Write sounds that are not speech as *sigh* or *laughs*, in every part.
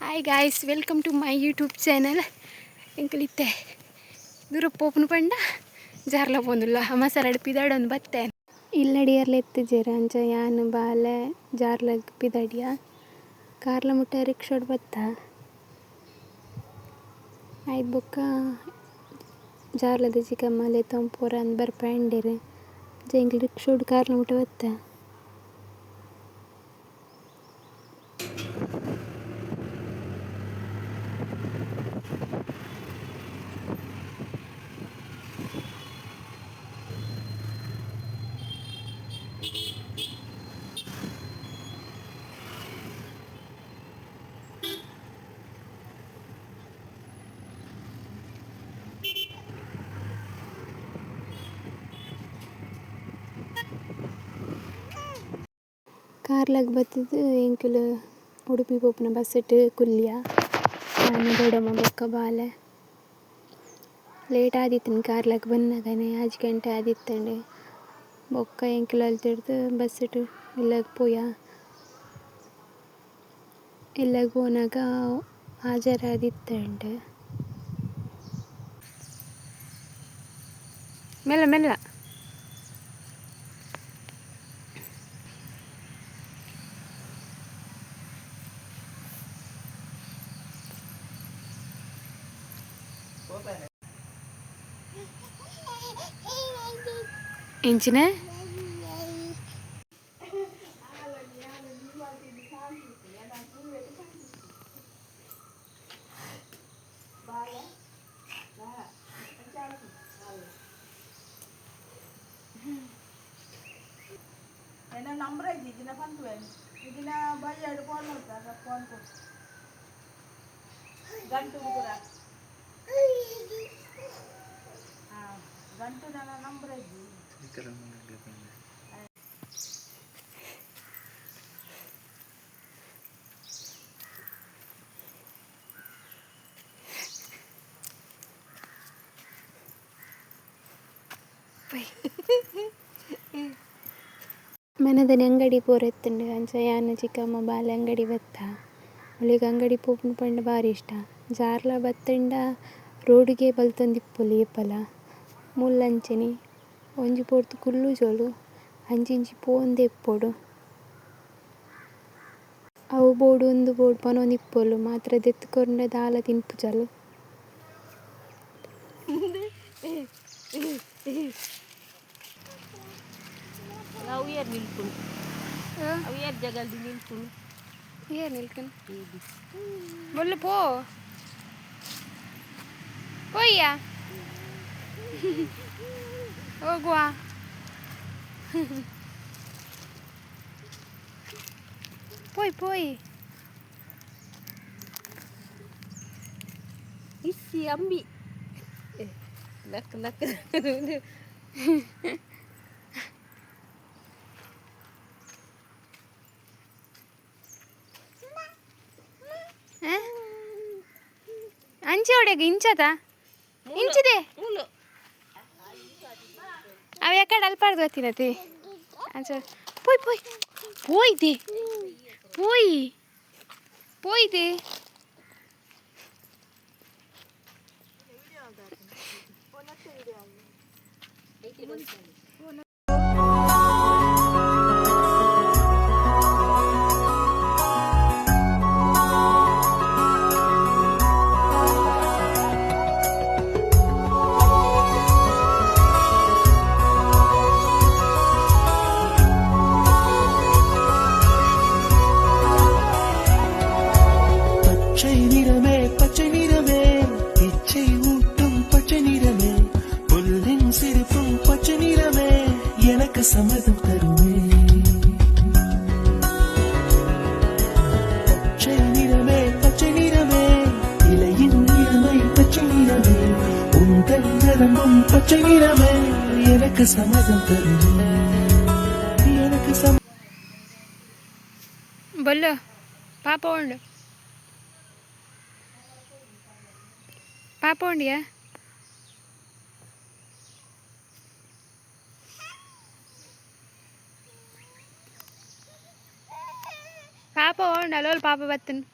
Hi guys welcome to my YouTube channel ಎಂಕಲಿತ್ತೆ ದೂರ ಪೋಪುನು ಪಂಡ? ಜಾರ್ಲ ಬಂದಿಲ್ಲ ಮಸಾಲ ಪಿದಾಡೊಂದು ಬತ್ತೆ. ಇಲ್ಲಡಿಯರ್ಲ ಎತ್ತು ಜೇರ ಅಂಚ ಯಾನು, ಬಾಲೆ, ಜಾರ್ಲ ಪಿದಾಡಿಯ ಕಾರ್ಲ ಮುಟ್ಟ ರಿಕ್ಷೋಡ್ ಬತ್ತ? ಆಯ್ತು ಬೊಕ್ಕ. ಜಾರ್ಲದ ಚಿಕ್ಕಮ್ಮಲೆ ತಂಪೂರ ಅಂದ್ ಬರ್ಪಂಡೇರು ಜಂಗ್ಲಿ ರಿಕ್ಷೋಡ್ ಕಾರ್ಲ ಮುಟ್ಟ ಬತ್ತ? ಕಾರ್ಲಾಗ್ ಬತ್ತಿದ್ದು ಎಂಕುಲು ಉಡುಪಿ ಪೋಪುನ ಬಸ್ಸೆಟ್ ಕುಲ್ಲಿಯ ನಾನು ದೊಡಮ್ಮ ಬೊಕ್ಕ ಬಾಲೆ ಲೇಟ್ ಆದಿತ್ತಂಡು ಕಾರ್ಲಾಗ್ ಬನ್ನಗನೆ ಆಜಿ ಗಂಟೆ ಆದಿತ್ತಂಡು ಬೊಕ್ಕ ಎಂಕುಲು ಅಲ್ತಿಡ್ದು ಬಸ್ಸೆಟ್ ಇಲ್ಲಗ್ ಪೋಯ ಇಲ್ಲಗ್ ಪೋನಾಗ ಹಾಜರ್ ಆದಿತ್ತಂಡು ಮೆಲ್ಲ ಮೆಲ್ಲ Encine? Gantung kurang. Ah, gantung dalam nombor aja. Ikaw ಮನದನೆ ಅಂಗಡಿ ಪೋರೆತ್ತುಂಡು ಅಂಚ ಯಾನ ಚಿಕ್ಕಮ್ಮ ಬಾಲ ಅಂಗಡಿ ಬತ್ತ. ಅವಳಿಗೆ ಅಂಗಡಿ ಪೋಪುನ ಪಂಡ ಭಾರಿ ಇಷ್ಟ. ಜಾರ್ಲ ಬತ್ತಂಡ ರೋಡ್ಗೆ ಬಲ್ತಂದಿಪ್ಪುಲಿ ಎಪ್ಪಲ ಮುಲ್ಲಂಚನಿ ಒಂಜಿ ಪೊರ್ತು ಕುಲ್ಲು ಜೋಲು ಅಂಚಿಂಚಿ ಪೋಂದೆ ಇಪ್ಪೊಡು ಅವು ಬೋಡು ಒಂದು ಬೋಡು ಪನೊಂದಿಪ್ಪೊಲು ಮಾತ್ರ ದೆತ್ತುಕೊಂಡ ದಾಲ ತಿನ್ಪುಜಲು ಅವು ಏರ್ ನಿಲ್ಕೊಂಡು ಅವು ಏರ್ ಜಗಲ್ದಿ ನಿಲ್ಕೊಂಡು ಏನು ನಿಲ್ಕನ್ ಬೊಲ್ಲು ಪೋ ಪೋಯ್ಯ ಹೋಗುವ ಪೋಯ್ ಪೋಯ್ ಇಸ್ಸಿ ಅಂಬಿ ನಕ್ಕ ನಕ್ಕ ಅಂಚೆ ಹೊಡೆಗ ಇಂಚದ ಇಂಚಿದೆ había que el pardo a ti de ti. Puy, puy. Puy de. Puy. Puy செய்கிறமே எனக்கு சம்மதம் தருமே எனக்கு சம் બોલો પાપોંડ પાપોંડિયા பாப்பா ஓ நல்ல பாப்பா பத்துன்னு.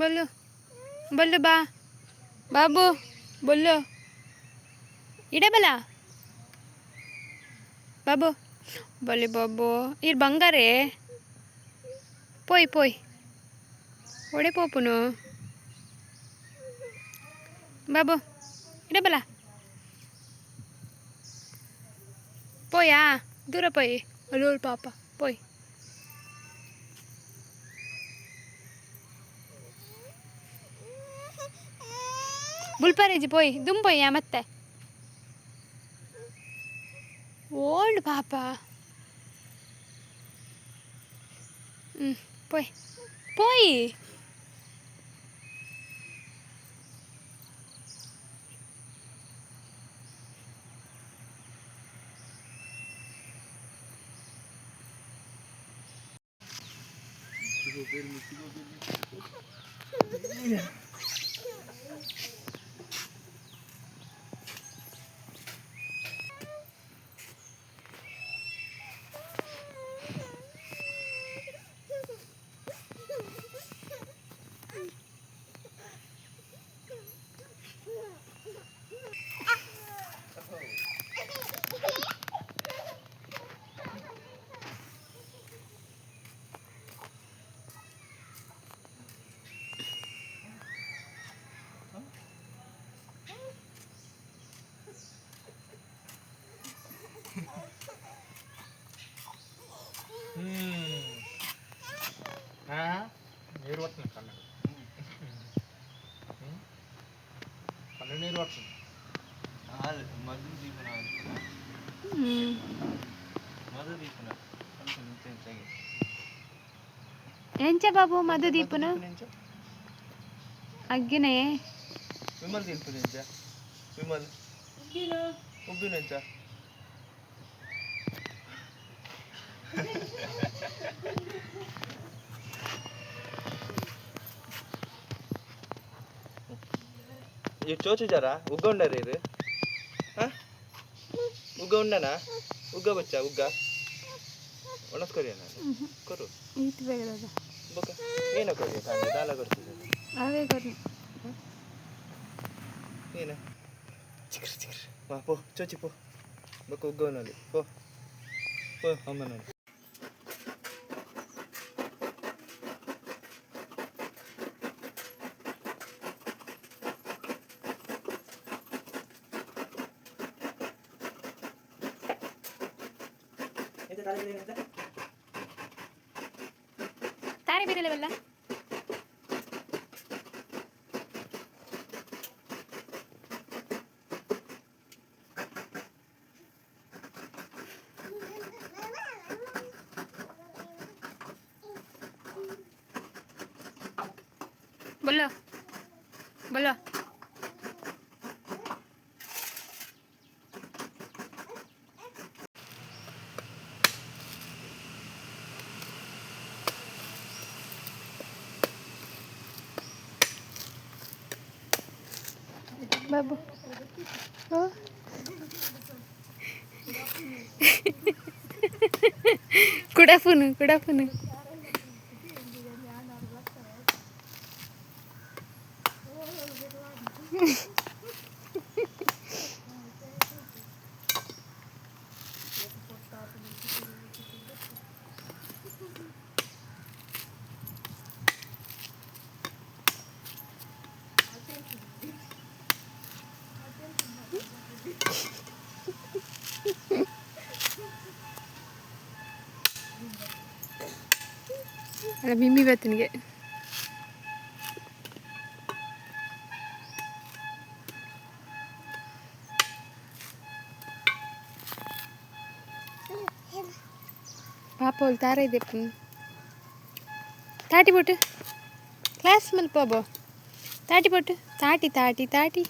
బొల్లు బొల్లు బా బాబు బొల్లు ఇడే బలా బాబు బొల్లి బాబు ఇది బంగారే పోయి పోయి ఒడే పోపును బాబు ఇడే బలా పోయా దూర పోయి అల్లు పాప పోయి ಬುಲ್ಪರೇಜಿ ಪೋಯ್ ದುಂಬೊಯ್ಯ ಮತ್ತೆ ಓಲ್ಡ್ ಪಾಪ ಹ್ಞೂ ಪೋಯ್ ಪೋಯ್ నీరు పడుతుంది కళ్ళు. కళ్ళు నీరు పడుతుంది. మధు దీపన మధు దీపన ఎంచ బాబు మధు దీపున అగ్గినే. విమల్ దీపున ఎంచ విమల్. ఉబ్బిన *laughs* ఇటు చూచు జరా ఉగ్గ ఉండరు ఇది ఉగ్గ ఉండనా ఉగ్గ బచ్చా ఉగ్గ ಒಣಸ್ಕೊರಿ ಕೊರು ಈಟ್ ಬೇಗದ ಬೊಕ ಏನ ಕೊರಿ ಕಾಂಡೆ ದಾಲ ಕೊಡ್ತಿದ್ದೆ ಅವೇ ಕೊರ್ನಿ ಏನ ಚಿಕ್ರ ಚಿಕ್ರ ಬಾ ಪೋ ಚೋಚಿ ಪೋ ಬೊಕ ಉಗ್ಗವನಲ್ಲಿ ಪೋ ಪೋ ಅಮ್ಮನಲ್ಲಿ ತಾರಿ ಬೇರೆಲ್ಲವೆಲ್ಲ બોલો બોલો ಬಾಬು ಕುಡಫುನು ಕುಡಫುನು Mm-hmm. ಅಲ್ಲ ಬಿಂಬಿ ಬತ್ತನಿಗೆ ಪಾಪ ಅವ್ಳು ತಾರ ಇದೆ ತಾಟಿ ಬಿಟ್ಟು ಕ್ಲಾಸ್ ಮೇಲೆ ಪಾಬೋ ತಾಟಿ ಬಿಟ್ಟು ತಾಟಿ ತಾಟಿ ತಾಟಿ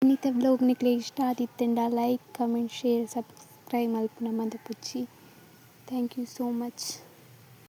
અનિતા બ્લોગ નીકળે ઇષ્ટા આદિત્યના like comment share subscribe Alpana મંદ પૂછી થેન્ક યુ સો મચ